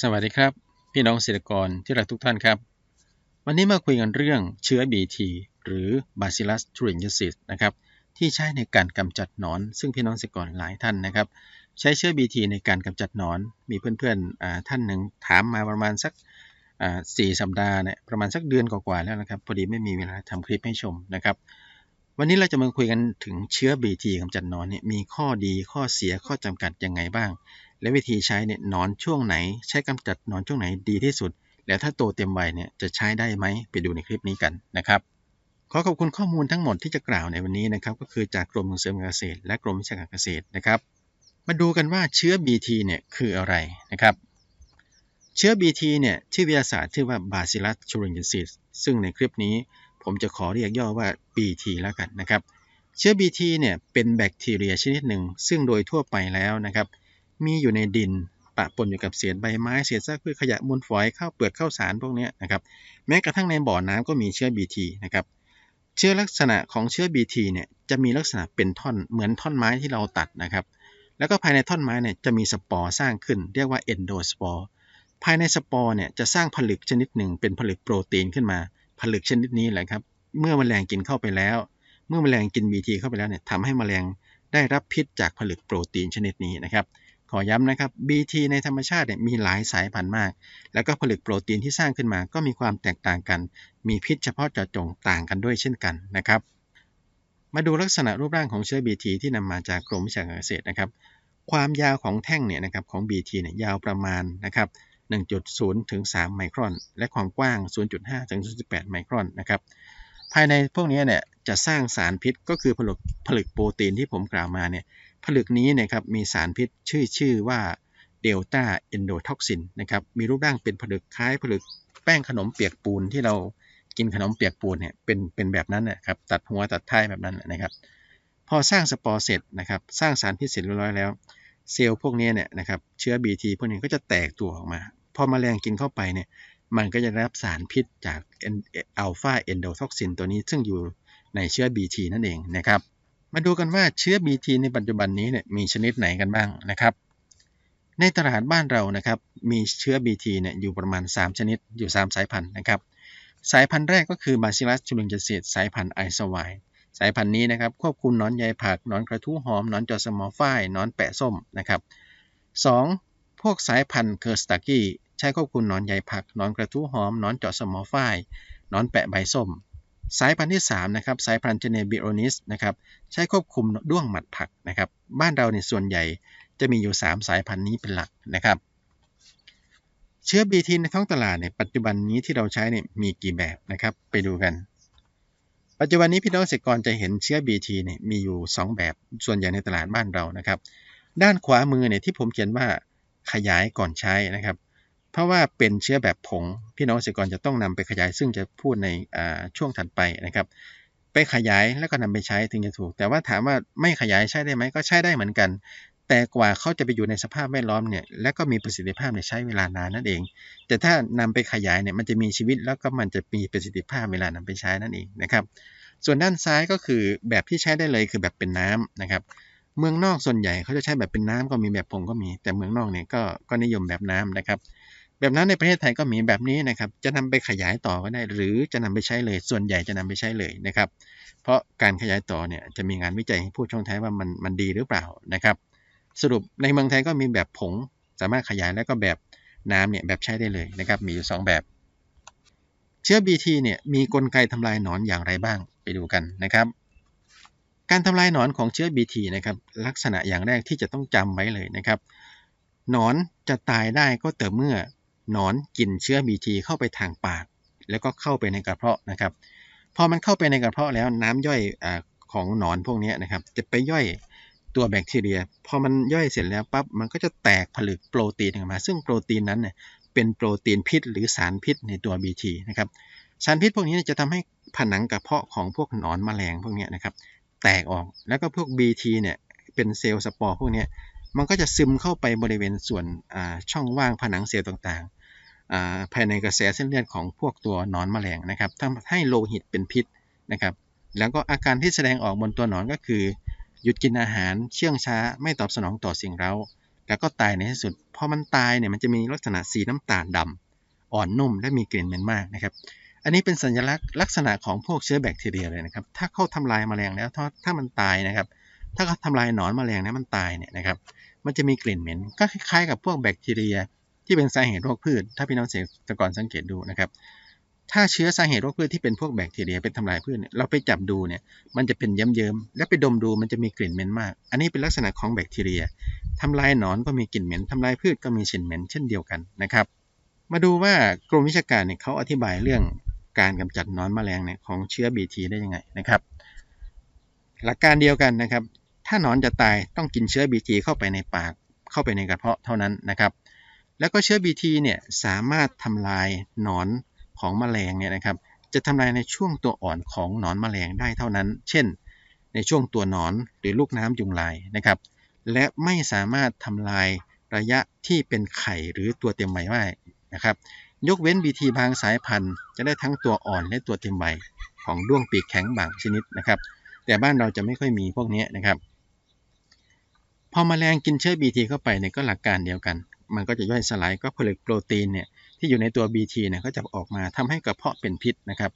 สวัสดีครับ พี่น้องเกษตรกรที่รักทุกท่านครับ วันนี้มาคุยกันเรื่องเชื้อ BT หรือ Bacillus thuringiensis นะครับที่ใช้ในการกำจัดหนอน ซึ่งพี่น้องเกษตรกรหลายท่านนะครับ ใช้เชื้อ BT ในการกำจัดหนอน มีเพื่อนๆท่านหนึ่งถามมาประมาณสักสี่สัปดาห์เนี่ยประมาณสักเดือนกว่าๆแล้วนะครับพอดีไม่มีเวลาทำคลิปให้ชมนะครับวันนี้เราจะมาคุยกันถึงเชื้อ BT กำจัดหนอนเนี่ยมีข้อดีข้อเสียข้อจำกัดยังไงบ้าง และวิธีใช้เนี่ยนอนช่วงไหน ใช้กำจัดนอนช่วงไหนดีที่สุด แล้วถ้าโตเต็มวัยเนี่ยจะใช้ได้ไหมไปดูในคลิปนี้กันนะครับขอขอบคุณข้อมูลทั้งหมดที่จะกล่าวในวันนี้นะครับก็คือจากกรมส่งเสริมการเกษตร และกรมวิชาการเกษตรนะครับ มาดูกันว่าเชื้อ BT เนี่ยคืออะไรนะครับเชื้อ BT เนี่ยชื่อวิทยาศาสตร์ชื่อว่า Bacillus thuringiensis ซึ่งในคลิปนี้ผมจะขอเรียกย่อว่า BT แล้วกันนะครับ เชื้อ BT เนี่ยเป็นแบคทีเรียชนิดหนึ่ง ซึ่งโดยทั่วไปแล้วนะครับ มีอยู่ในดินปะปนอยู่กับเศษใบไม้เศษซากพืชขยะมูลฝอยข้าวเปลือกข้าวสารพวกนี้นะครับแม้กระทั่งในบ่อน้ำก็มีเชื้อ BT นะครับเชื้อลักษณะของเชื้อ BT เนี่ยจะมีลักษณะเป็นท่อนเหมือนท่อนไม้ที่เราตัดนะครับแล้วก็ภายในท่อนไม้เนี่ยจะมีสปอร์สร้างขึ้น เรียกว่าเอนโดสปอร์ภายในสปอร์เนี่ยจะสร้างผลึกชนิดหนึ่งเป็นผลึกโปรตีนขึ้นมา ผลึกชนิดนี้แหละครับเมื่อมแมลงกินเข้าไปแล้ว เมื่อมแมลงกิน BT เข้าไปแล้วเนี่ยทำให้มแมลงได้รับพิษจากผลึกโปรตีนชนิดนี้นะครับ อย้ำนะครับ BT ในธรรมชาติเนี่ยมีหลายสายพันธุ์มาก แล้วก็ผลึกโปรตีนที่สร้างขึ้นมาก็มีความแตกต่างกัน มีพิษเฉพาะเจาะจงต่างกันด้วยเช่นกันนะครับ มาดูลักษณะรูปร่างของเชื้อ BT ที่นำมาจากกรมวิชาการเกษตรนะครับ ความยาวของแท่งเนี่ยนะครับของ BT เนี่ยยาวประมาณนะครับ 1.0 ถึง 3 ไมครอน และความกว้าง 0.5 ถึง 0.8 ไมครอนนะครับ ภายในพวกนี้เนี่ยจะสร้างสารพิษก็คือผลึกผลึกโปรตีนที่ผมกล่าวมาเนี่ย ผลึกนี้นะครับมีสารพิษชื่อชื่อว่าเดลต้าเอนโดท็อกซินนะครับมีรูปร่างเป็นผลึกคล้ายผลึกแป้งขนมเปียกปูนที่เรากินขนมเปียกปูนเนี่ยเป็นเป็นแบบนั้นนะครับตัดหัวตัดท้ายแบบนั้นนะครับ พอสร้างสปอร์เสร็จนะครับสร้างสารพิษเสร็จเรียบร้อยแล้ว เซลล์พวกนี้เนี่ยนะครับเชื้อ BT พวกนี้ก็จะแตกตัวออกมา พอมแมลงกินเข้าไปเนี่ยมันก็จะรับสารพิษจากอัลฟาเอนโดท็อกซินตัวนี้ซึ่งอยู่ในเชื้อ BT นั่นเองนะครับ มาดูกันว่าเชื้อ BT ในปัจจุบันนี้เนี่ยมีชนิดไหนกันบ้างนะครับ ในตลาดบ้านเรานะครับมีเชื้อ BT เนี่ยอยู่ประมาณ 3 ชนิดอยู่ 3 สายพันธุ์นะครับ สายพันธุ์แรกก็คือ Bacillus thuringiensis สายพันธุ์ไอสวายสายพันธุ์นี้นะครับควบคุมนอนใยผักนอนกระทู้หอมนอนจอสมอฝ้ายนอนแปะส้มนะครับ 2. พวกสายพันธุ์เคอร์สตากี้ใช้ควบคุมนอนใยผักนอนกระทู้หอมนอนจอสมอฝ้ายนอนแปะใบส้ม สายพันธุ์ที่3นะครับสายพันธุ์เจเนบิโอนิสนะครับใช้ควบคุมด้วงหมัดผักนะครับบ้านเราในส่วนใหญ่จะมีอยู่ 3 สายพันธุ์นี้เป็นหลักนะครับ เชื้อ BT ในท้องตลาดเนี่ยปัจจุบันนี้ที่เราใช้เนี่ยมีกี่แบบนะครับไปดูกัน ปัจจุบันนี้พี่น้องเกษตรกรจะเห็นเชื้อ BT เนี่ยมีอยู่ 2 แบบส่วนใหญ่ในตลาดบ้านเรานะครับ ด้านขวามือเนี่ยที่ผมเขียนว่าขยายก่อนใช้นะครับ เพราะว่าเป็นเชื้อแบบผง พี่น้องเกษตรกรจะต้องนำไปขยายซึ่งจะพูดในช่วงถัดไปนะครับไปขยายแล้วก็นำไปใช้ถึงจะถูก แต่ว่าถามว่าไม่ขยายใช้ได้ไหมก็ใช้ได้เหมือนกัน แต่กว่าเขาจะไปอยู่ในสภาพแวดล้อมเนี่ยและก็มีประสิทธิภาพในใช้เวลานานนั่นเอง แต่ถ้านำไปขยายเนี่ยมันจะมีชีวิตแล้วก็มันจะมีประสิทธิภาพเวลานำไปใช้นั่นเองนะครับส่วนด้านซ้ายก็คือแบบที่ใช้ได้เลยคือแบบเป็นน้ำนะครับเมืองนอกส่วนใหญ่เขาจะใช้แบบเป็นน้ำก็มีแบบผงก็มี แต่เมืองนอกเนี่ยก็ก็นิยมแบบน้ำนะครับ แบบนั้นในประเทศไทยก็มีแบบนี้นะครับ จะนำไปขยายต่อก็ได้ หรือจะนำไปใช้เลย ส่วนใหญ่จะนำไปใช้เลยนะครับ เพราะการขยายต่อเนี่ยจะมีงานวิจัยให้ผู้ช่องท้ายว่ามันมันดีหรือเปล่านะครับ สรุปในเมืองไทยก็มีแบบผง สามารถขยายแล้วก็แบบน้ำเนี่ยแบบใช้ได้เลยนะครับ มีอยู่ 2 แบบ เชื้อ BT เนี่ยมีกลไกทำลายหนอนอย่างไรบ้างไปดูกันนะครับการทำลายหนอนของเชื้อ BT นะครับลักษณะอย่างแรกที่จะต้องจำไว้เลยนะครับหนอนจะตายได้ก็แต่เมื่อ หนอนกินเชื้อ BT เข้าไปทางปาก แล้วก็เข้าไปในกระเพาะนะครับ พอมันเข้าไปในกระเพาะแล้วน้ำย่อยอของหนอนพวกนี้นะครับ จะไปย่อยตัวแบคทีเรีย พอมันย่อยเสร็จแล้วปั๊บมันก็จะแตกผลึกโปรตีนออกมา ซึ่งโปรตีนนั้นเนี่ยเป็นโปรตีนพิษ หรือสารพิษในตัว BT นะครับสารพิษพวกนี้จะทำให้ผนังกระเพาะของพวกหนอนแมลงพวกนี้นะครับแตกออกแล้วก็พวก BT เนี่ยเป็นเซลล์สปอร์พวกนี้ มันก็จะซึมเข้าไปบริเวณส่วนช่องว่างผนังเซลล์ต่างๆ ภายในกระแสเส้นเลือดของพวกตัวนอนแมลงนะครับทำให้โลหิตเป็นพิษนะครับ แล้วก็อาการที่แสดงออกบนตัวหนอนก็คือ หยุดกินอาหารเชื่องช้าไม่ตอบสนองต่อสิ่งเร้า แล้วก็ตายในที่สุดพอมันตายเนี่ยมันจะมีลักษณะสีน้ำตาลดำอ่อนนุ่มและมีกลิ่นเหม็นมากนะครับ อันนี้เป็นสัญลักษณ์ลักษณะของพวกเชื้อแบคทีเรียเลยนะครับ ถ้าเข้าทำลายแมลงแล้วถ้าถ้ามันตายนะครับ ถ้าเขาทำลายหนอนแมลงแล้วมันตายเนี่ยนะครับ มันจะมีกลิ่นเหม็น ก็คล้ายๆกับพวกแบคทีเรีย ที่เป็นสาเหตุโรคพืช ถ้าพี่น้องเกษตรกรสังเกตดูนะครับ ถ้าเชื้อสาเหตุโรคพืชที่เป็นพวกแบคทีเรียเป็นทำลายพืชเนี่ยเราไปจับดูเนี่ยมันจะเป็นเยิ้มๆและไปดมดูมันจะมีกลิ่นเหม็นมาก อันนี้เป็นลักษณะของแบคทีเรียทำลายหนอนก็มีกลิ่นเหม็นทำลายพืชก็มีกลิ่นเหม็นเช่นเดียวกันนะครับ มาดูว่ากรมวิชาการเนี่ยเขาอธิบายเรื่องการกำจัดนอนแมลงเนี่ยของเชื้อ BT ได้ยังไงนะครับ หลักการเดียวกันนะครับ ถ้าหนอนจะตายต้องกินเชื้อ BT เข้าไปในปากเข้าไปในกระเพาะเท่านั้นนะครับ แล้วก็เชื้อ BT เนี่ยสามารถทำลายหนอนของแมลงเนี่ยนะครับจะทำลายในช่วงตัวอ่อนของหนอนแมลงได้เท่านั้น เช่น ในช่วงตัวหนอนหรือลูกน้ำยุงลายนะครับ และไม่สามารถทำลายระยะที่เป็นไข่หรือตัวเต็มใบได้นะครับ ยกเว้น BT บางสายพันธุ์ จะได้ทั้งตัวอ่อนและตัวเต็มใบของด้วงปีกแข็งบางชนิดนะครับ แต่บ้านเราจะไม่ค่อยมีพวกนี้นะครับ พอมแมลงกินเชื้อ BT เข้าไปเนี่ยก็หลักการเดียวกัน มันก็จะย่อยสลายก็ผลิตโปรตีนเนี่ยที่อยู่ในตัว BT เนี่ยก็จะออกมาทำให้กระเพาะเป็นพิษนะครับ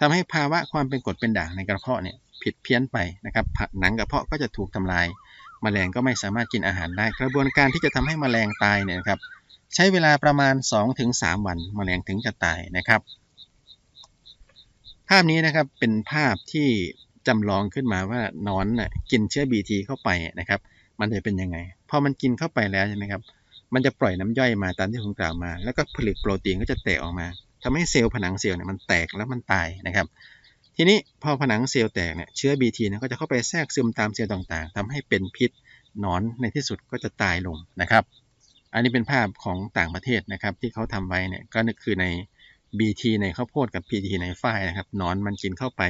ทำให้ภาวะความเป็นกรดเป็นด่างในกระเพาะเนี่ยผิดเพี้ยนไปนะครับหนังกระเพาะก็จะถูกทำลายมแมลงก็ไม่สามารถกินอาหารได้ กระบวนการที่จะทำให้มแมลงตายเนี่ยครับใช้เวลาประมาณ 2-3 วันมแมลงถึงจะตายนะครับ ภาพนี้นะครับเป็นภาพที่จำลองขึ้นมาว่านอนน่ะกินเชื้อ BT เข้าไปนะครับ มันจะเป็นยังไง พอมันกินเข้าไปแล้วใช่ไหมครับ มันจะปล่อยน้ำย่อยมาตามที่ผมกล่าวมา แล้วก็ผลิตโปรตีนก็จะแตกออกมาทำให้เซลล์ผนังเซลล์เนี่ยมันแตกแล้วมันตายนะครับ ทีนี้พอผนังเซลล์แตกเนี่ยเชื้อ BT เนี่ยก็จะเข้าไปแทรกซึมตามเซลล์ต่างๆทำให้เป็นพิษหนอนในที่สุดก็จะตายลงนะครับ อันนี้เป็นภาพของต่างประเทศนะครับ ที่เขาทำไว้เนี่ยก็คือใน BT ในข้าวโพดกับ PT ในฝ้ายนะครับหนอนมันกินเข้าไป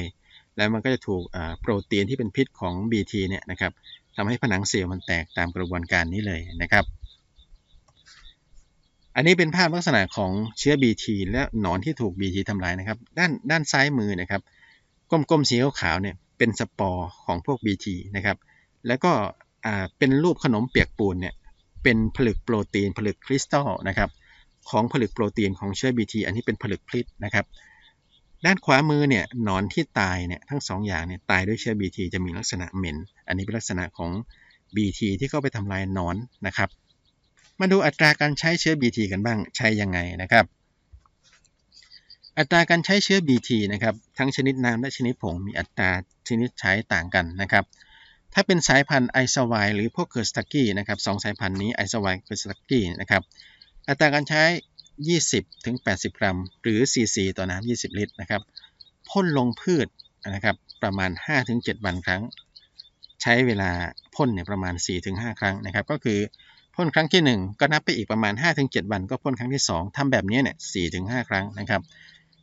แล้วมันก็จะถูกโปรตีนที่เป็นพิษของ BT เนี่ยนะครับ ทำให้ผนังเซลล์มันแตกตามกระบวนการนี้เลยนะครับ อันนี้เป็นภาพลักษณะของเชื้อ BT และหนอนที่ถูก BT ทำลายนะครับ ด้านด้านซ้ายมือนะครับกลมๆสีขาวๆเนี่ยเป็นสปอร์ของพวก BT นะครับ แล้วก็เป็นรูปขนมเปียกปูนเนี่ยเป็นผลึกโปรตีนผลึกคริสตัลนะครับของผลึกโปรตีนของเชื้อ BT อันนี้เป็นผลึกพลิตนะครับ ด้านขวามือเนี่ยหนอนที่ตายเนี่ยทั้ง2ออย่างเนี่ยตายด้วยเชื้อ BT จะมีลักษณะเหม็น อันนี้เป็นลักษณะของ BT ที่เข้าไปทำลายหนอนนะครับ มาดูอัตราการใช้เชื้อ BT กันบ้างใช้ยังไงนะครับ อัตราการใช้เชื้อ BT นะครับทั้งชนิดน้ำและชนิดผงมีอัตราชนิดใช้ต่างกันนะครับ ถ้าเป็นสายพันธุ์ไอซวายหรือพวกเกิร์สตักกี้นะครับสองสายพันธุ์นี้ไอซวายเกิร์สตักกี้นะครับอัตราการใช้ 20ถึง80 กรัม หรือซีซีต่อน้ำ20 ลิตรนะครับพ่นลงพืชนะครับประมาณ 5-7 วันครั้ง ใช้เวลาพ่นเนี่ยประมาณ 4-5 ครั้งนะครับ ก็คือพ่นครั้งที่ 1 ก็นับไปอีกประมาณ 5-7 วัน ก็พ่นครั้งที่ 2ทำแบบนี้เนี่ย4-5 ครั้งนะครับ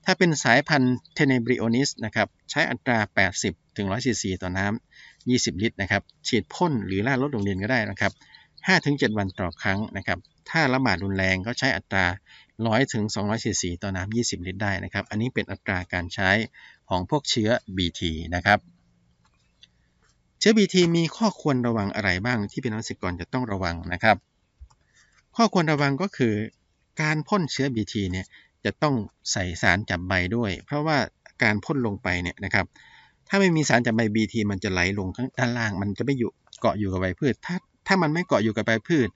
ถ้าเป็นสายพันธุ์เทเนบริโอนิสนะครับใช้อัตรา 80ถึง100ซีซีต่อน้ำ20 ลิตรนะครับฉีดพ่นหรือล่าลดโรงเรียนก็ได้นะครับ5ถึง7วันต่อครั้งนะครับถ้าระบาดรุนแรงก็ใช้อัตรา 100ถึง200ซีซีต่อน้ำ20 ลิตรได้นะครับ อันนี้เป็นอัตราการใช้ของพวกเชื้อ BT นะครับ เชื้อ BT มีข้อควรระวังอะไรบ้างที่เป็นนักศึกษาจะต้องระวังนะครับ ข้อควรระวังก็คือ การพ่นเชื้อ BT เนี่ยจะต้องใส่สารจับใบด้วย เพราะว่าการพ่นลงไปเนี่ยนะครับ ถ้าไม่มีสารจับใบ BT มันจะไหลลงข้างด้านล่าง มันจะไม่อยู่เกาะอยู่กับใบพืช ถ้าถ้ามันไม่เกาะอยู่กับใบพืช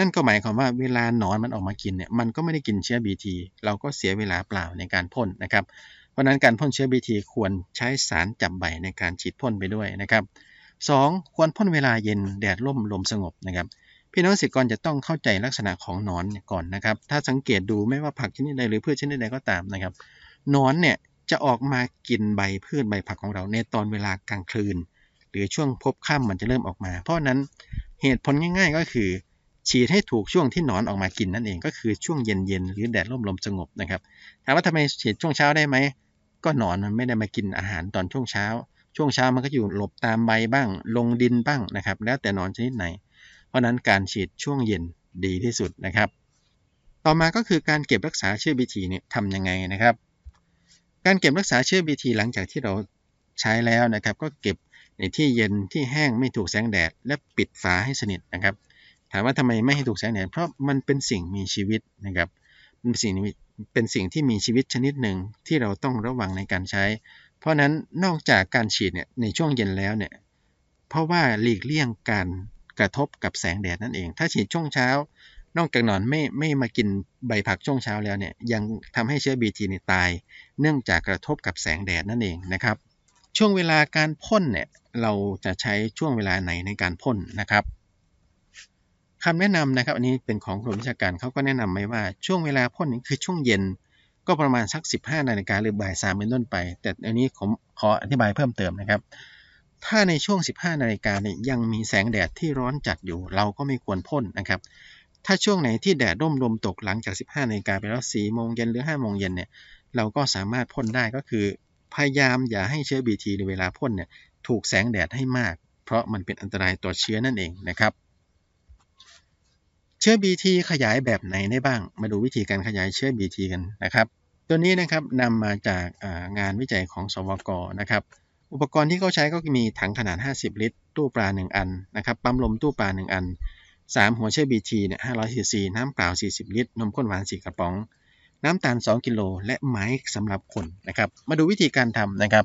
นั่นก็หมายความว่าเวลาหนอนมันออกมากินเนี่ยมันก็ไม่ได้กินเชื้อ BT เราก็เสียเวลาเปล่าในการพ่นนะครับ เพราะนั้นการพ่นเชื้อ BT ควรใช้สารจับใบในการฉีดพ่นไปด้วยนะครับ 2. ควรพ่นเวลาเย็นแดดร่มลมสงบนะครับพี่น้องเกษตรกรจะต้องเข้าใจลักษณะของหนอนก่อนนะครับ ถ้าสังเกตดูไม่ว่าผักชนิดใดหรือพืชชนิดใดก็ตามนะครับหนอนเนี่ยจะออกมากินใบพืชใบผักของเราในตอนเวลากลางคืน หรือช่วงพบค่ำมันจะเริ่มออกมา เพราะนั้นเหตุผลง่าย ๆ ก็คือ ฉีดให้ถูกช่วงที่หนอนออกมากินนั่นเองก็คือช่วงเย็นๆหรือแดดร่มลมสงบนะครับถามว่าทำไมฉีดช่วงเช้าได้ไหมก็หนอนมันไม่ได้มากินอาหารตอนช่วงเช้า ช่วงเช้ามันก็อยู่หลบตามใบบ้าง ลงดินบ้างนะครับ แล้วแต่หนอนชนิดไหน เพราะนั้นการฉีดช่วงเย็นดีที่สุดนะครับ ต่อมาก็คือการเก็บรักษาเชื้อ BT เนี่ยทำยังไงนะครับ การเก็บรักษาเชื้อ BT หลังจากที่เราใช้แล้วนะครับ ก็เก็บในที่เย็นที่แห้งไม่ถูกแสงแดด และปิดฝาให้สนิทนะครับ ถามว่าทำไมไม่ให้ถูกแสงแดดเพราะมันเป็นสิ่งมีชีวิตนะครับมันเป็นสิ่งเป็นสิ่งที่มีชีวิตชนิดหนึ่งที่เราต้องระวังในการใช้ เพราะนั้นนอกจากการฉีดเนี่ยในช่วงเย็นแล้วเนี่ยเพราะว่าหลีกเลี่ยงการกระทบกับแสงแดดนั่นเอง ถ้าฉีดช่วงเช้า นอกจากนอนไม่ไม่มากินใบผักช่วงเช้าแล้วเนี่ยยังทำให้เชื้อ BT เนี่ยตาย เนื่องจากกระทบกับแสงแดดนั่นเองนะครับ ช่วงเวลาการพ่นเนี่ยเราจะใช้ช่วงเวลาไหนในการพ่นนะครับ คำแนะนำนะครับ อันนี้เป็นของกรมวิชาการเขาก็แนะนำไว้ว่าช่วงเวลาพ่นนี้คือช่วงเย็นก็ประมาณสัก 15 นาฬิกาหรือบ่ายสามเป็นต้นไป แต่อันนี้ผมขออธิบายเพิ่มเติมนะครับ ถ้าในช่วง 15 นาฬิกาเนี่ยยังมีแสงแดดที่ร้อนจัดอยู่ เราก็ไม่ควรพ่นนะครับ ถ้าช่วงไหนที่แดดร่มลมตกหลังจาก 15 นาฬิกาไปแล้ว4โมงเย็นหรือ5โมงเย็นเนี่ยเราก็สามารถพ่นได้ก็คือ พยายามอย่าให้เชื้อ BT ในเวลาพ่นเนี่ยถูกแสงแดดให้มาก เพราะมันเป็นอันตรายต่อเชื้อนั่นเองนะครับ เชื้อ BT ขยายแบบไหนได้บ้าง มาดูวิธีการขยายเชื้อ BT กันนะครับ ตัวนี้นะครับนำมาจากงานวิจัยของสวกนะครับ อุปกรณ์ที่เขาใช้ก็มีถังขนาด 50 ลิตร ตู้ปลา 1 อันนะครับ ปั๊มลมตู้ปลา 1 อัน 3 หัวเชื้อ BT เนี่ย500ซีซีน้ำเปล่า 40 ลิตร นมข้นหวาน 4 กระป๋อง น้ำตาล 2 กิโล และไม้สำหรับคนนะครับ มาดูวิธีการทำนะครับ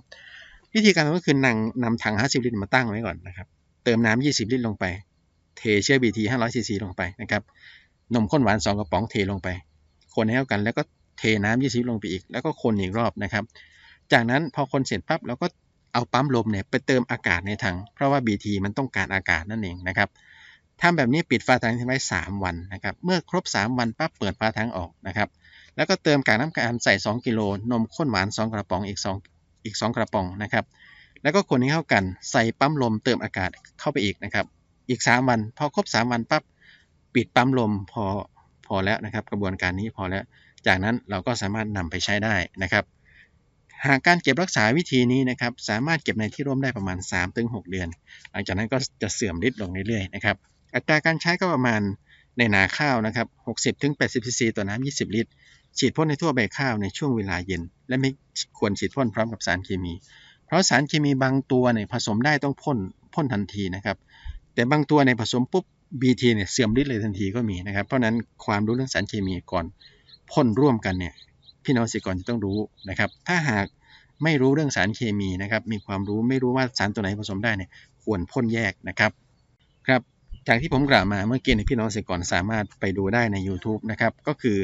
วิธีการทำก็คือนำนำถัง 50 ลิตรมาตั้งไว้ก่อนนะครับ เติมน้ำ20 ลิตรลงไป เทเชื้อ BT 500ซีซีลงไปนะครับ นมข้นหวาน 2 กระป๋องเทลงไป คนให้เข้ากันแล้วก็เทน้ำ20ลงไปอีก แล้วก็คนอีกรอบนะครับ จากนั้นพอคนเสร็จปั๊บเราก็เอาปั๊มลมเนี่ยไปเติมอากาศในถัง เพราะว่า BT มันต้องการอากาศนั่นเองนะครับทำแบบนี้ปิดฝาถังทิ้งไว้ 3 วันนะครับ เมื่อครบ 3 วันปั๊บเปิดฝาถังออกนะครับ แล้วก็เติมกากน้ำกานใส่ 2 กิโล นมข้นหวาน 2 กระป๋องอีก 2 อีก 2 กระป๋องนะครับ แล้วก็คนให้เข้ากัน ใส่ปั๊มลมเติมอากาศเข้าไปอีกนะครับ อีก3วัน พอครบ3วันปั๊บปิดปั๊มลมพอพอแล้วนะครับ กระบวนการนี้พอแล้ว จากนั้นเราก็สามารถนำไปใช้ได้นะครับ หากการเก็บรักษาวิธีนี้นะครับ สามารถเก็บในที่ร่มได้ประมาณ 3-6 เดือน หลังจากนั้นก็จะเสื่อมฤทธิ์ลงเรื่อยๆนะครับอัตราการใช้ก็ประมาณในนาข้าวนะครับ 60-80ซีซีต่อน้ำ20 ลิตร ฉีดพ่นในทั่วใบข้าวในช่วงเวลาเย็น และไม่ควรฉีดพ่นพร้อมกับสารเคมี เพราะสารเคมีบางตัวเนี่ยผสมได้ต้องพ่นพ่นทันทีนะครับ แต่บางตัวในผสมปุ๊บ BT เนี่ยเสื่อมฤทธิ์เลยทันทีก็มีนะครับ เพราะนั้นความรู้เรื่องสารเคมีก่อนพ่นร่วมกันเนี่ยพี่น้องเกษตรกรจะต้องรู้นะครับ ถ้าหากไม่รู้เรื่องสารเคมีนะครับ มีความรู้ไม่รู้ว่าสารตัวไหนผสมได้เนี่ยควรพ่นแยกนะครับครับจากที่ผมกล่าวมาเมื่อกี้ในพี่น้องเกษตรกรสามารถไปดูได้ใน YouTube นะครับก็คือ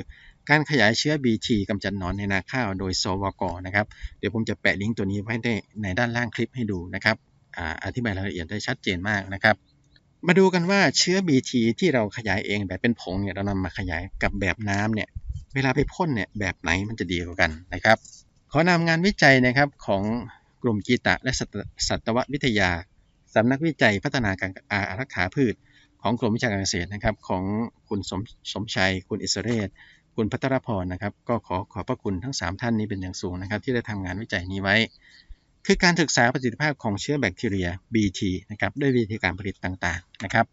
การขยายเชื้อ BT กำจัดหนอนในนาข้าวโดยสวกนะครับเดี๋ยวผมจะแปะลิงก์ตัวนี้ไว้ในด้านล่างคลิปให้ดูนะครับอธิบายรายละเอียดได้ชัดเจนมากนะครับ มาดูกันว่าเชื้อ BT ที่เราขยายเองแบบเป็นผงเนี่ยเรานำมาขยายกับแบบน้ำเนี่ยเวลาไปพ่นเนี่ยแบบไหนมันจะดีกว่ากันนะครับ ขอนำงานวิจัยนะครับของกลุ่มกีตะและสัตววิทยาสำนักวิจัยพัฒนาการอารักขาพืช ของกรมวิชาการเกษตรนะครับ ของคุณสมสมชัย คุณอิสเรศ คุณพัทรพรนะครับ ก็ขอขอบพระคุณทั้ง 3 ท่านนี้เป็นอย่างสูงนะครับ ที่ได้ทำงานวิจัยนี้ไว้ คือการศึกษาประสิทธิภาพของเชื้อแบคทีเรีย BT นะครับด้วยวิธีการผลิตต่างๆนะครับ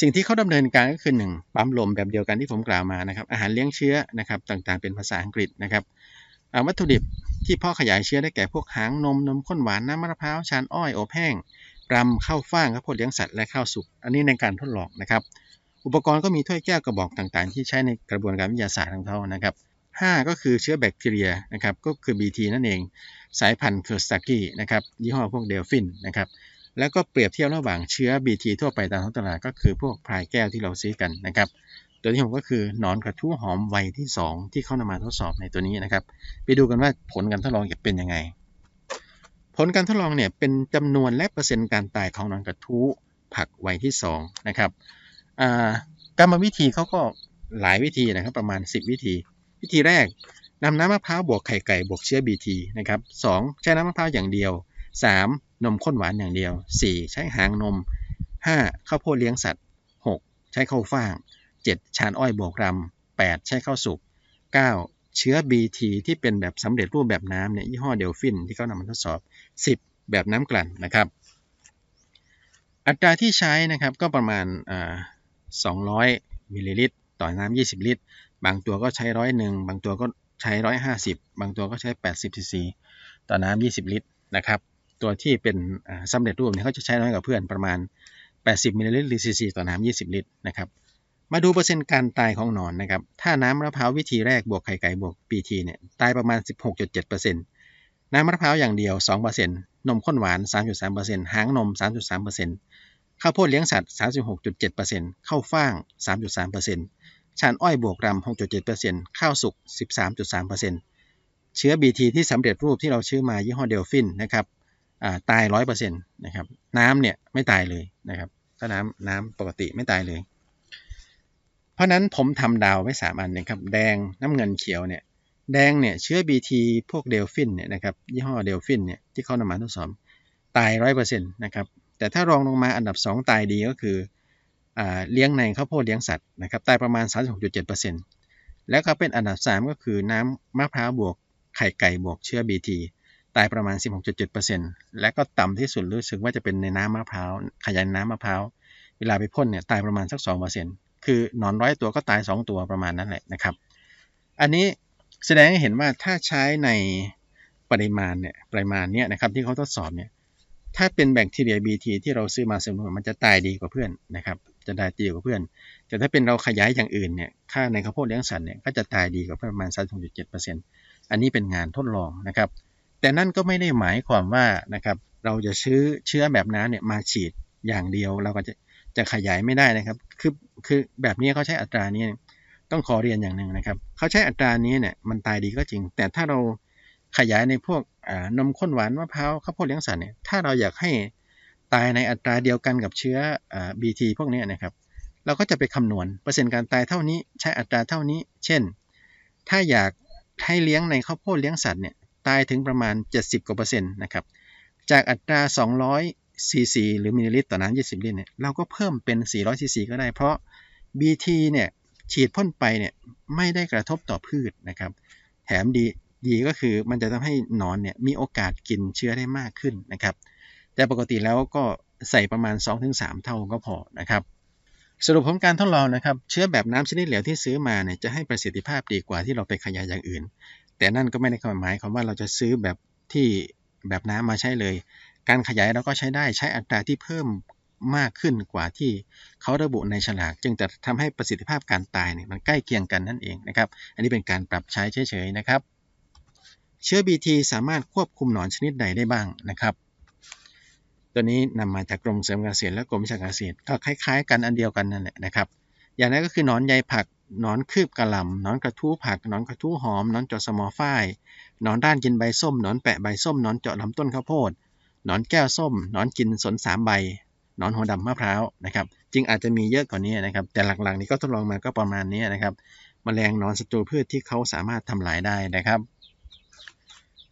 สิ่งที่เขาดำเนินการก็คือ 1. ปั๊มลมแบบเดียวกันที่ผมกล่าวมานะครับ อาหารเลี้ยงเชื้อนะครับต่างๆ เป็นภาษาอังกฤษนะครับวัตถุดิบที่พ่อขยายเชื้อได้แก่พวกหางนมนมข้นหวานน้ำมะพร้าวชานอ้อยอบแห้งรำข้าวฟ่างข้าวโพดเลี้ยงสัตว์และข้าวสุก อันนี้ในการทดลองนะครับ อุปกรณ์ก็มีถ้วยแก้วกระบอกต่างๆ ที่ใช้ในกระบวนการวิทยาศาสตร์ของเขานะครับ 5 ก็คือเชื้อแบคทีเรียนะครับก็คือ BT นั่นเอง สายพันธุ์เคอร์สตากี้นะครับยี่ห้อพวกเดลฟินนะครับแล้วก็เปรียบเทียบระหว่างเชื้อ BT ทั่วไปตามท้องตลาดก็คือพวกพลายแก้วที่เราซื้อกันนะครับตัวที่ผมก็คือหนอนกระทู้หอมวัยที่ 2 ที่เข้านำมาทดสอบในตัวนี้นะครับไปดูกันว่าผลการทดลองจะเป็นยังไง ผลการทดลองเนี่ยเป็นจำนวนและเปอร์เซ็นต์การตายของหนอนกระทู้ผักวัยที่2นะครับกรรมวิธีเขาก็หลายวิธีนะครับประมาณ 10 วิธี วิธีแรก นำน้ำมะพร้าวบวกไข่ไก่บวกเชื้อ BT นะครับ 2 ใช้น้ำมะพร้าวอย่างเดียว 3. นมข้นหวานอย่างเดียว 4. ใช้หางนม 5. ข้าวโพดเลี้ยงสัตว์ 6. ใช้ข้าวฟ่าง 7. ชานอ้อยบวกรำ 8. ใช้ข้าวสุก 9. เชื้อ BT ที่เป็นแบบสำเร็จรูปแบบน้ำเนี่ยยี่ห้อเดลฟินที่เขานำมาทดสอบ 10 แบบน้ำกลั่นนะครับ อัตราที่ใช้นะครับก็ประมาณ 200 มิลลิลิตร ต่อน้ำ20 ลิตร บางตัวก็ใช้ร้อยหนึ่งบางตัวก็ ใช้ 150 บางตัวก็ใช้ 80 cc ต่อน้ำ20 ลิตรนะครับ ตัวที่เป็นสำเร็จรูปเนี่ยเขาจะใช้น้อยกว่าเพื่อนประมาณ 80 มิลลิลิตรหรือซีซีต่อน้ำ20 ลิตรนะครับ มาดูเปอร์เซ็นต์การตายของหนอนนะครับ ถ้าน้ำมะพร้าววิธีแรกบวกไข่ไก่บวก PT เนี่ยตายประมาณ 16.7%น้ำมะพร้าวอย่างเดียว 2%นมข้นหวาน 3.3%หางนม 3.3%ข้าวโพดเลี้ยงสัตว์ 36.7%ข้าวฟ่าง 3.3% ชานอ้อยบวกรำ6.7%ข้าวสุก 13.3%เชื้อ BT ที่สำเร็จรูปที่เราชื่อมายี่ห้อเดลฟินนะครับตาย 100%นะครับน้ำเนี่ยไม่ตายเลยนะครับถ้าน้ำน้ำปกติไม่ตายเลย เพราะนั้นผมทำดาวไว้ 3 อันนะครับแดงน้ำเงินเขียวเนี่ยแดงเนี่ยเชื้อ BT พวกเดลฟินเนี่ยนะครับยี่ห้อเดลฟินเนี่ยที่เขานำมาทดสอบตาย 100%นะครับแต่ถ้ารองลงมาอันดับ 2 ตายดีก็คือ เลี้ยงในข้าวโพดเลี้ยงสัตว์นะครับตายประมาณ 36.7%แล้วก็เป็นอันดับ 3 ก็คือน้ำมะพร้าวบวกไข่ไก่บวกเชื้อ BT ตายประมาณ 16.7%และก็ต่ำที่สุดรู้สึกว่าจะเป็นในน้ำมะพร้าวขยายน้ำมะพร้าวเวลาไปพ่นเนี่ยตายประมาณสัก 2%คือหนอนร้อยตัวก็ตาย 2 ตัวประมาณนั้นแหละนะครับ อันนี้แสดงให้เห็นว่าถ้าใช้ในปริมาณเนี่ยปริมาณเนี่ยนะครับที่เขาทดสอบเนี่ยถ้าเป็นแบคทีเรีย BT ที่เราซื้อมาสมมติมันจะตายดีกว่าเพื่อนนะครับ จะตายดีกว่าเพื่อน แต่ถ้าเป็นเราขยายอย่างอื่นเนี่ยค่าในข้าวโพดเลี้ยงสัตว์เนี่ยก็จะตายดีกว่าเพื่อนประมาณ3.7%อันนี้เป็นงานทดลองนะครับ แต่นั่นก็ไม่ได้หมายความว่านะครับเราจะชื้อเชื้อแบบน้ำเนี่ยมาฉีดอย่างเดียวเราก็จะจะขยายไม่ได้นะครับ คือคือแบบนี้เขาใช้อัตรานี้ต้องขอเรียนอย่างหนึ่งนะครับเขาใช้อัตรานี้เนี่ยมันตายดีก็จริง แต่ถ้าเราขยายในพวกนมข้นหวานมะพร้าวข้าวโพดเลี้ยงสัตว์เนี่ยถ้าเราอยากให้ ตายในอัตราเดียวกันกับเชื้อ BT พวกนี้นะครับ เราก็จะไปคำนวณเปอร์เซ็นต์การตายเท่านี้ใช้อัตราเท่านี้ เช่น ถ้าอยากให้เลี้ยงในข้าวโพดเลี้ยงสัตว์เนี่ยตายถึงประมาณ 70กว่าเปอร์เซ็นต์นะครับจากอัตรา 200ซีซีหรือมิลลิลิตรต่อน้ำ20 ลิตรเนี่ยเราก็เพิ่มเป็น 400ซีซีก็ได้เพราะ BT เนี่ยฉีดพ่นไปเนี่ยไม่ได้กระทบต่อพืชนะครับ แถมดีดีก็คือมันจะทำให้หนอนเนี่ยมีโอกาสกินเชื้อได้มากขึ้นนะครับ แต่ปกติแล้วก็ใส่ประมาณ 2-3 เท่าก็พอนะครับสรุปผลการทดลองนะครับ เชื้อแบบน้ำชนิดเหลวที่ซื้อมาเนี่ยจะให้ประสิทธิภาพดีกว่าที่เราไปขยายอย่างอื่น แต่นั่นก็ไม่ได้หมายความว่าเราจะซื้อแบบที่แบบน้ำมาใช้เลย การขยายเราก็ใช้ได้ใช้อัตราที่เพิ่มมากขึ้นกว่าที่เขาระบุในฉลาก จึงจะทำให้ประสิทธิภาพการตายเนี่ยมันใกล้เคียงกันนั่นเองนะครับ อันนี้เป็นการปรับใช้เฉยๆนะครับ เชื้อ BT สามารถควบคุมหนอนชนิดใดได้บ้างนะครับ ตัวนี้นำมาจากกรมเสริมการเกษตรและกรมวิชาการเกษตรก็คล้ายๆ กันอันเดียวกันนั่นแหละนะครับ อย่างนั้นก็คือหนอนใยผักนอนคืบกระหล่ำนอนกระทู้ผักนอนกระทู้หอมนอนเจาะสมอฝ้ายนอนด้านกินใบส้มนอนแปะใบส้มนอนเจาะลำต้นข้าวโพดนอนแก้วส้มนอนกินสนสามใบนอนหัวดำมะพร้าวนะครับจริงอาจจะมีเยอะกว่านี้นะครับ แต่หลักๆนี้ก็ทดลองมาก็ประมาณนี้นะครับมแมลงนอนศัตรูพืชที่เขาสามารถทำลายได้นะครับ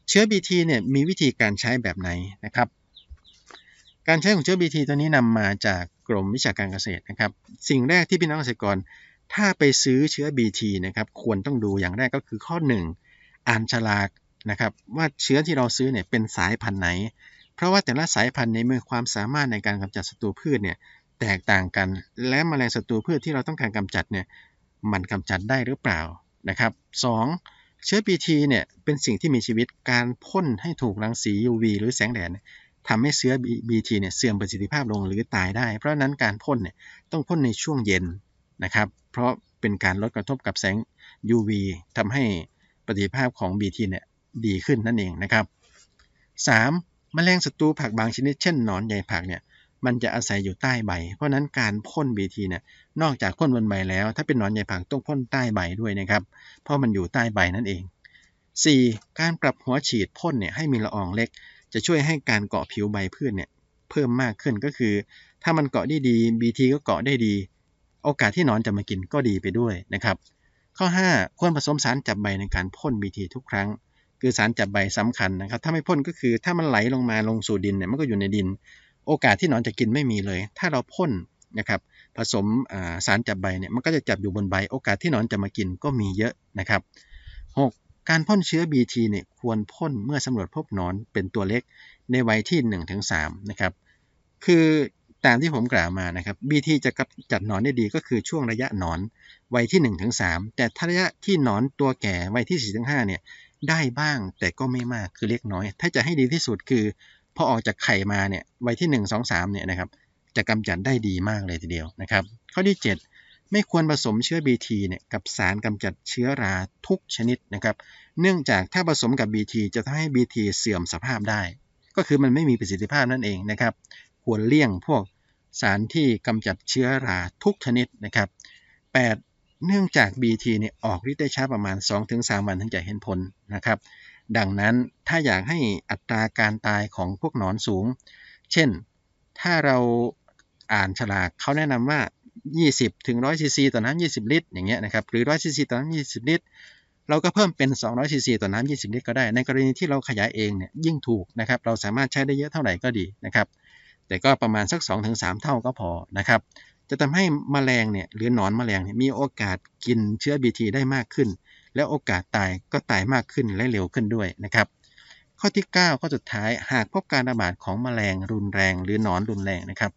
เชื้อ BT เนี่ยมีวิธีการใช้แบบไหนนะครับ การใช้ของเชื้อ BT ตัวนี้นำมาจากกรมวิชาการเกษตรนะครับ สิ่งแรกที่พี่น้องเกษตรกร ถ้าไปซื้อเชื้อ BT นะครับ ควรต้องดูอย่างแรกก็คือข้อ 1 อ่านฉลากนะครับ ว่าเชื้อที่เราซื้อเนี่ยเป็นสายพันธุ์ไหน เพราะว่าแต่ละสายพันธุ์ในมีความสามารถในการกำจัดศัตรูพืชเนี่ยแตกต่างกัน และแมลงศัตรูพืชที่เราต้องการกำจัดเนี่ยมันกำจัดได้หรือเปล่านะครับสเชื้อ BT เนี่ยเป็นสิ่งที่มีชีวิตการพ่นให้ถูกรังสี UV หรือแสงแดด ทำให้เชื้อ BT เนี่ยเสื่อมประสิทธิภาพลงหรือตายได้ เพราะนั้นการพ่นเนี่ยต้องพ่นในช่วงเย็นนะครับ เพราะเป็นการลดกระทบกับแสง UV ทำให้ประสิทธิภาพของ BT เนี่ยดีขึ้นนั่นเองนะครับ 3. แมลงศัตรูผักบางชนิดเช่นหนอนใยผักเนี่ยมันจะอาศัยอยู่ใต้ใบ เพราะนั้นการพ่น BT เนี่ยนอกจากพ่นบนใบแล้ว ถ้าเป็นหนอนใยผักต้องพ่นใต้ใบด้วยนะครับ เพราะมันอยู่ใต้ใบนั่นเอง 4. การปรับหัวฉีดพ่นเนี่ยให้มีละอองเล็ก จะช่วยให้การเกาะผิวใบพืชเนี่ยเพิ่มมากขึ้นก็คือ ถ้ามันเกาะได้ดี BT ก็เกาะได้ดี โอกาสที่นอนจะมากินก็ดีไปด้วยนะครับ ข้อ 5 ควรผสมสารจับใบในการพ่นบีทีทุกครั้ง คือสารจับใบสำคัญนะครับ ถ้าไม่พ่นก็คือถ้ามันไหลลงมาลงสู่ดินเนี่ยมันก็อยู่ในดิน โอกาสที่นอนจะกินไม่มีเลย ถ้าเราพ่นนะครับผสมสารจับใบเนี่ยมันก็จะจับอยู่บนใบ โอกาสที่นอนจะมากินก็มีเยอะนะครับ 6. การพ่นเชื้อ BT เนี่ยควรพ่นเมื่อสำรวจพบหนอนเป็นตัวเล็กในวัยที่ 1-3 นะครับ คือตามที่ผมกล่าวมานะครับ BT จะกจัดหนอนได้ดีก็คือช่วงระยะหนอนวัยที่ 1-3 แต่ถ้าระยะที่หนอนตัวแก่วัยที่ 4-5 เนี่ยได้บ้างแต่ก็ไม่มากคือเล็กน้อย ถ้าจะให้ดีที่สุดคือพอออกจากไข่มาเนี่ยวัยที่ 1 2 3เนี่ยนะครับจะกำจัดได้ดีมากเลยทีเดียวนะครับ ข้อที่ 7 ไม่ควรผสมเชื้อ BT เนี่ยกับสารกำจัดเชื้อราทุกชนิดนะครับ เนื่องจากถ้าผสมกับ BT จะทำให้ BT เสื่อมสภาพได้ ก็คือมันไม่มีประสิทธิภาพนั่นเองนะครับ ควรเลี่ยงพวกสารที่กำจัดเชื้อราทุกชนิดนะครับ 8. เนื่องจาก BT เนี่ยออกฤทธิ์ได้ช้าประมาณ 2-3 วันถึงจะเห็นผลนะครับ ดังนั้นถ้าอยากให้อัตราการตายของพวกหนอนสูง เช่น ถ้าเราอ่านฉลากเขาแนะนำว่า 20 ถึง 100ซีซีต่อน้ำ20 ลิตรอย่างเงี้ยนะครับหรือ 100ซีซีต่อน้ำ20 ลิตร เราก็เพิ่มเป็น 200ซีซีต่อน้ำ20 ลิตรก็ได้ ในกรณีที่เราขยายเองเนี่ยยิ่งถูกนะครับเราสามารถใช้ได้เยอะเท่าไหร่ก็ดีนะครับแต่ก็ประมาณสัก 2-3 เท่าก็พอนะครับจะทำให้มแมลงเนี่ยหรือหนอนมแมลงเนี่ยมีโอกาสกินเชื้อ BT ได้มากขึ้น และโอกาสตายก็ตายมากขึ้นและเร็วขึ้นด้วยนะครับข้อที่ 9 ข้อสุดท้ายหากพบการระบาดของแมลงรุนแรง หรือหนอนรุนแรงนะครับ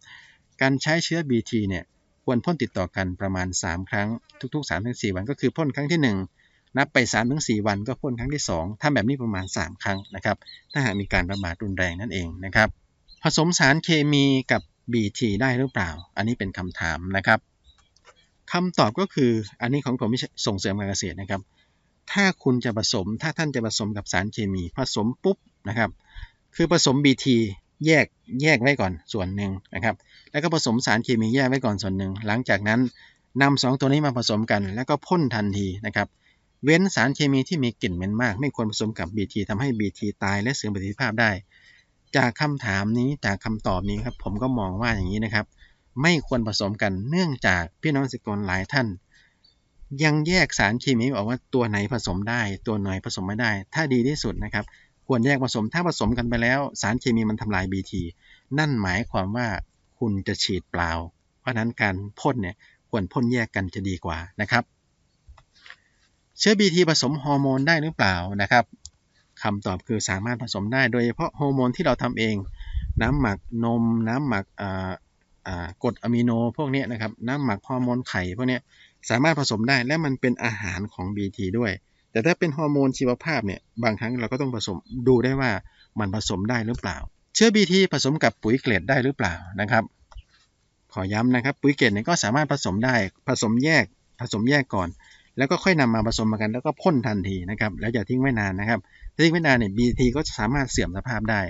การใช้เชื้อ BT เนี่ย ควรพ่นติดต่อกันประมาณ 3 ครั้ง ทุก ๆ 3-4 วันก็คือพ่นครั้งที่ 1 นับไป 3-4 วันก็พ่นครั้งที่ 2ทำแบบนี้ประมาณ 3 ครั้งนะครับ ถ้าหากมีการระบาดรุนแรงนั่นเองนะครับ ผสมสารเคมีกับ BT ได้หรือเปล่า อันนี้เป็นคำถามนะครับคำตอบก็คืออันนี้ของผมส่งเสริมการเกษตรนะครับ ถ้าคุณจะผสมถ้าท่านจะผสมกับสารเคมี ผสมปุ๊บนะครับ คือผสม BT แยกแยกไว้ก่อนส่วนหนึ่งนะครับ แล้วก็ผสมสารเคมีแยกไว้ก่อนส่วนหนึ่ง หลังจากนั้นนำสองตัวนี้มาผสมกัน แล้วก็พ่นทันทีนะครับ เว้นสารเคมีที่มีกลิ่นเหม็นมาก ไม่ควรผสมกับ BT ทำให้ BT ตายและเสื่อมประสิทธิภาพได้ จากคำถามนี้จากคำตอบนี้ครับผมก็มองว่าอย่างนี้นะครับ ไม่ควรผสมกันเนื่องจากพี่น้องสิกรหลายท่าน ยังแยกสารเคมีออกว่าตัวไหนผสมได้ ตัวไหนผสมไม่ได้ ถ้าดีที่สุดนะครับ ควรแยกผสมถ้าผสมกันไปแล้ว สารเคมีมันทำลาย BT นั่นหมายความว่าคุณจะฉีดเปล่า เพราะนั้นการพ่นเนี่ยควรพ่นแยกกันจะดีกว่านะครับเชื้อ BT ผสมฮอร์โมนได้หรือเปล่านะครับคำตอบคือสามารถผสมได้โดยเฉพาะฮอร์โมนที่เราทำเอง น้ำหมักนม น้ำหมักกรดอะมิโนพวกนี้นะครับ น้ำหมักฮอร์โมนไข่พวกนี้สามารถผสมได้และมันเป็นอาหารของ BT ด้วย แต่ถ้าเป็นฮอร์โมนชีวภาพเนี่ยบางครั้งเราก็ต้องผสมดูได้ว่ามันผสมได้หรือเปล่า เชื้อ BT ผสมกับปุ๋ยเกล็ดได้หรือเปล่านะครับ ขอย้ำนะครับ ปุ๋ยเกล็ดเนี่ยก็สามารถผสมได้ผสมแยกผสมแยกก่อน แล้วก็ค่อยนำมาผสมกันแล้วก็พ่นทันทีนะครับแล้วอย่าทิ้งไว้นานนะครับทิ้งไว้นานเนี่ย BT ก็สามารถเสื่อมสภาพได้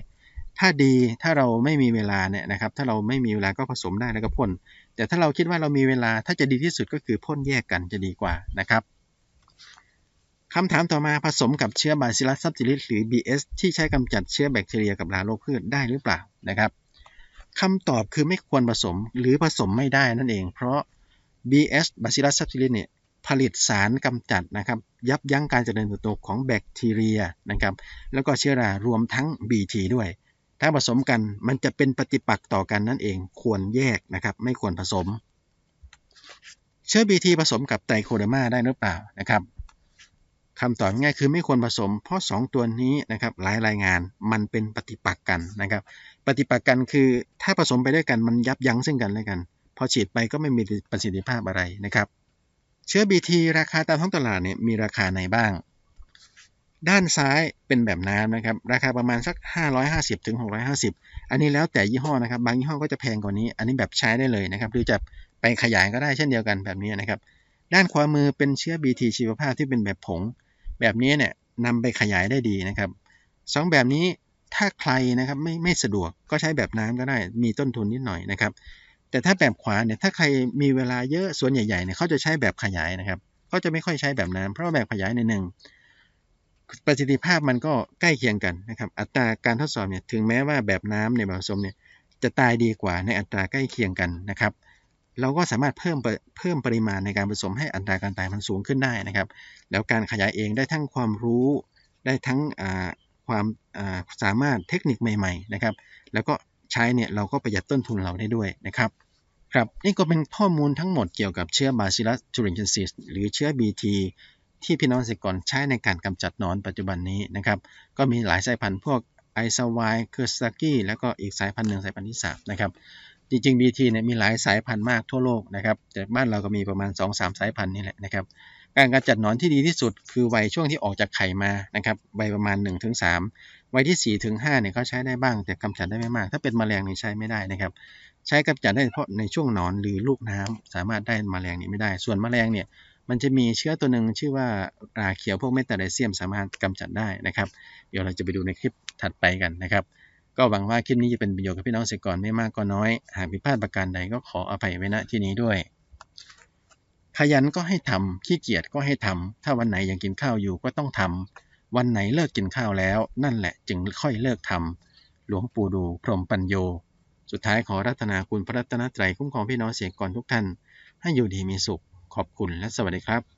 ถ้าดีถ้าเราไม่มีเวลาเนี่ยนะครับถ้าเราไม่มีเวลาก็ผสมได้แล้วก็พ่นแต่ถ้าเราคิดว่าเรามีเวลาถ้าจะดีที่สุดก็คือพ่นแยกกันจะดีกว่านะครับ คำถามต่อมาผสมกับเชื้อบาซิลัสซับซิลิสหรือ BS ที่ใช้กำจัดเชื้อแบคทีเรียกับราโรคพืชได้หรือเปล่านะครับคำตอบคือไม่ควรผสมหรือผสมไม่ได้นั่นเอง เพราะ BS Bacillus subtilis เนี่ยผลิตสารกำจัดนะครับยับยั้งการเจริญเติบโตของแบคทีเรียนะครับแล้วก็เชื้อรารวมทั้ง BT ด้วย ถ้าผสมกันมันจะเป็นปฏิปักษ์ต่อกันนั่นเองควรแยกนะครับไม่ควรผสม เชื้อ BT ผสมกับไตโคเดอร์มาได้หรือเปล่านะครับ คำตอบง่ายคือไม่ควรผสม เพราะ 2 ตัวนี้นะครับหลายรายงานมันเป็นปฏิปักษ์กันนะครับ ปฏิปักษ์กันคือถ้าผสมไปด้วยกันมันยับยั้งซึ่งกันและกัน พอฉีดไปก็ไม่มีประสิทธิภาพอะไรนะครับ เชื้อ BT ราคาตามท้องตลาดเนี่ยมีราคาไหนบ้าง ด้านซ้ายเป็นแบบน้ำนะครับ ราคาประมาณสัก 550ถึง650 อันนี้แล้วแต่ยี่ห้อนะครับ บางยี่ห้อก็จะแพงกว่านี้ อันนี้แบบใช้ได้เลยนะครับหรือจะไปขยายก็ได้เช่นเดียวกันแบบนี้นะครับ ด้านขวามือเป็นเชื้อ BT ชีวภาพที่เป็นแบบผง แบบนี้เนี่ยนำไปขยายได้ดีนะครับสองแบบนี้ถ้าใครนะครับไม่ไม่สะดวกก็ใช้แบบน้ำก็ได้มีต้นทุนนิดหน่อยนะครับ แต่ถ้าแบบขวาเนี่ยถ้าใครมีเวลาเยอะส่วนใหญ่ๆเนี่ยเขาจะใช้แบบขยายนะครับเขาจะไม่ค่อยใช้แบบน้ำเพราะว่าแบบขยายในหนึ่งประสิทธิภาพมันก็ใกล้เคียงกันนะครับ อัตราการทดสอบเนี่ยถึงแม้ว่าแบบน้ำในแบบผสมเนี่ยจะตายดีกว่าในอัตราใกล้เคียงกันนะครับ เราก็สามารถเพิ่มเพิ่มปริมาณในการผสมให้อัตราการตายมันสูงขึ้นได้นะครับ แล้วการขยายเองได้ทั้งความรู้ได้ทั้งความสามารถเทคนิคใหม่ๆนะครับ แล้วก็ใช้เนี่ยเราก็ประหยัดต้นทุนเราได้ด้วยนะครับครับนี่ก็เป็นข้อมูลทั้งหมดเกี่ยวกับเชื้อ Bacillus thuringiensis หรือเชื้อ BT ที่พี่น้องเกษตรกรใช้ในการกำจัดนอนปัจจุบันนี้นะครับ ก็มีหลายสายพันธุ์พวกไอซาวายเคอร์สตากี้แล้วก็อีกสายพันธุ์หนึ่งสายพันธุ์ที่3นะครับ จริงๆ BT เนี่ยมีหลายสายพันธุ์มากทั่วโลกนะครับ แต่บ้านเราก็มีประมาณ 2-3 สายพันธุ์นี่แหละนะครับ การกำจัดหนอนที่ดีที่สุด คือวัยช่วงที่ออกจากไข่มานะครับวัยประมาณ 1-3วัยที่4-5เนี่ยเขาใช้ได้บ้าง แต่กำจัดได้ไม่มาก ถ้าเป็นแมลงนี่ใช้ไม่ได้นะครับ ใช้กำจัดได้เฉพาะในช่วงหนอนหรือลูกน้ำสามารถได้มแมลงนี้ไม่ได้ ส่วนมแมลงเนี่ยมันจะมีเชื้อตัวหนึ่งชื่อว่าราเขียวพวกเมตาไดเซียมสามารถกำจัดได้นะครับ เดี๋ยวเราจะไปดูในคลิปถัดไปกันนะครับ ก็หวังว่าคลิปนี้จะเป็นประโยชน์กับพี่น้องเกษตรกรไม่มากก็น้อย หากผิดพลาดประการใดก็ขออภัยไว้ณที่นี้ด้วย ขยันก็ให้ทำขี้เกียจก็ให้ทำถ้าวันไหนยังกินข้าวอยู่ก็ต้องทำวันไหนเลิกกินข้าวแล้ว นั่นแหละจึงค่อยเลิกทำหลวงปู่ดูพรหมปัญโย สุดท้ายขอรัตนาคุณพระรัตนตรัยคุ้มครองพี่น้องเกษตรกรทุกท่าน ให้อยู่ดีมีสุข ขอบคุณและสวัสดีครับ